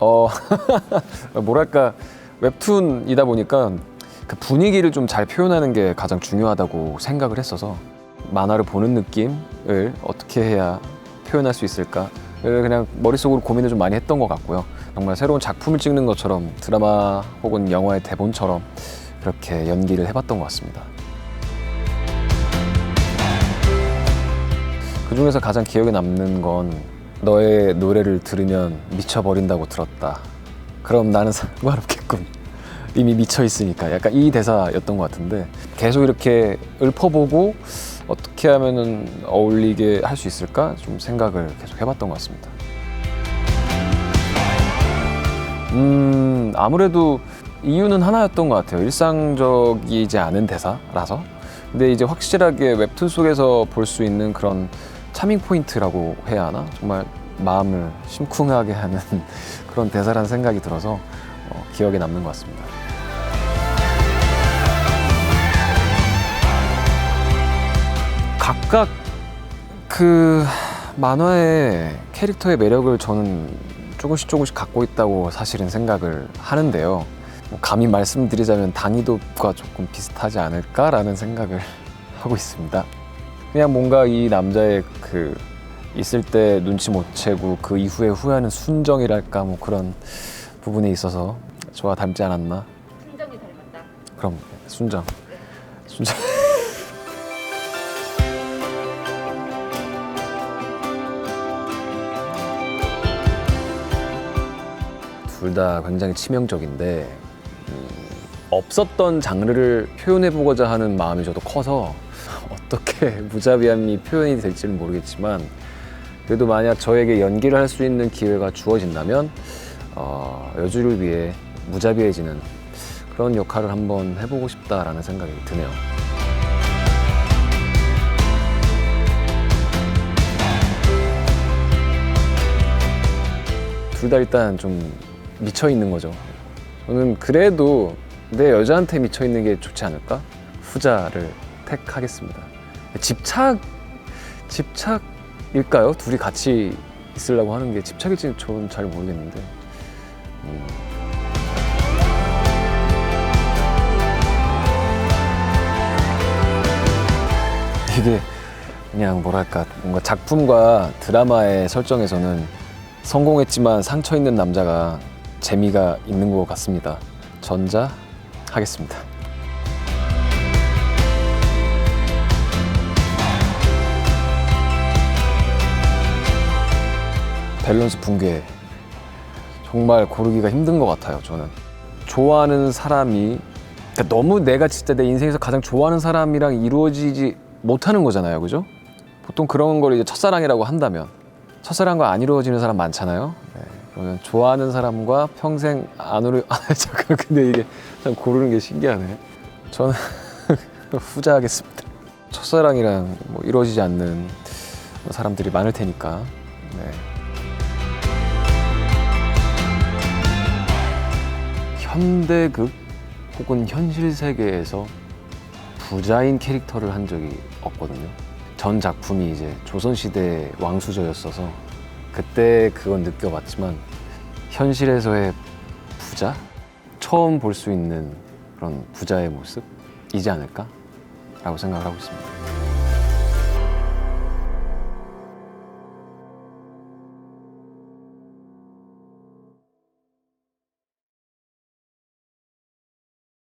어 뭐랄까 웹툰이다 보니까 그 분위기를 좀 잘 표현하는 게 가장 중요하다고 생각을 했어서 만화를 보는 느낌을 어떻게 해야 표현할 수 있을까 를 그냥 머릿속으로 고민을 좀 많이 했던 것 같고요. 정말 새로운 작품을 찍는 것처럼 드라마 혹은 영화의 대본처럼 그렇게 연기를 해봤던 것 같습니다. 그 중에서 가장 기억에 남는 건 너의 노래를 들으면 미쳐버린다고 들었다. 그럼 나는 상관없겠군. 이미 미쳐 있으니까 약간 이 대사였던 것 같은데 계속 이렇게 읊어보고 어떻게 하면은 어울리게 할 수 있을까 좀 생각을 계속 해봤던 것 같습니다. 음 아무래도 이유는 하나였던 것 같아요. 일상적이지 않은 대사라서. 근데 이제 확실하게 웹툰 속에서 볼 수 있는 그런 차밍 포인트라고 해야 하나? 정말 마음을 심쿵하게 하는 그런 대사라는 생각이 들어서 어, 기억에 남는 것 같습니다. 각각 그 만화의 캐릭터의 매력을 저는 조금씩 조금씩 갖고 있다고 사실은 생각을 하는데요. 뭐 감히 말씀드리자면 단이도과 조금 비슷하지 않을까라는 생각을 하고 있습니다. 그냥 뭔가 이 남자의 그 있을 때 눈치 못 채고 그 이후에 후회하는 순정이랄까 뭐 그런 부분에 있어서 저와 닮지 않았나? 순정이 닮았다. 그럼 순정. 순정. 둘 다 굉장히 치명적인데 음, 없었던 장르를 표현해 보고자 하는 마음이 저도 커서 어떻게 무자비함이 표현이 될지는 모르겠지만 그래도 만약 저에게 연기를 할 수 있는 기회가 주어진다면 어, 여주를 위해 무자비해지는 그런 역할을 한번 해보고 싶다라는 생각이 드네요. 둘 다 일단 좀 미쳐 있는 거죠. 저는 그래도 내 여자한테 미쳐 있는 게 좋지 않을까? 후자를 택하겠습니다. 집착, 집착일까요? 둘이 같이 있으려고 하는 게 집착일지는 저는 잘 모르겠는데. 음. 이게 그냥 뭐랄까 뭔가 작품과 드라마의 설정에서는 성공했지만 상처 있는 남자가 재미가 있는 것 같습니다. 전자 하겠습니다. 밸런스 붕괴 정말 고르기가 힘든 것 같아요. 저는 좋아하는 사람이 그러니까 너무 내가 진짜 내 인생에서 가장 좋아하는 사람이랑 이루어지지 못하는 거잖아요, 그죠? 보통 그런 걸 이제 첫사랑이라고 한다면 첫사랑과 안 이루어지는 사람 많잖아요. 네, 그러면 좋아하는 사람과 평생 안 이루 아 잠깐 근데 이게 참 고르는 게 신기하네. 저는 후자 하겠습니다. 첫사랑이랑 뭐 이루어지지 않는 사람들이 많을 테니까. 네. 현대극 혹은 현실 세계에서 부자인 캐릭터를 한 적이 없거든요. 전 작품이 이제 조선시대 왕수저였어서 그때 그건 느껴봤지만 현실에서의 부자? 처음 볼 수 있는 그런 부자의 모습이지 않을까? 라고 생각을 하고 있습니다.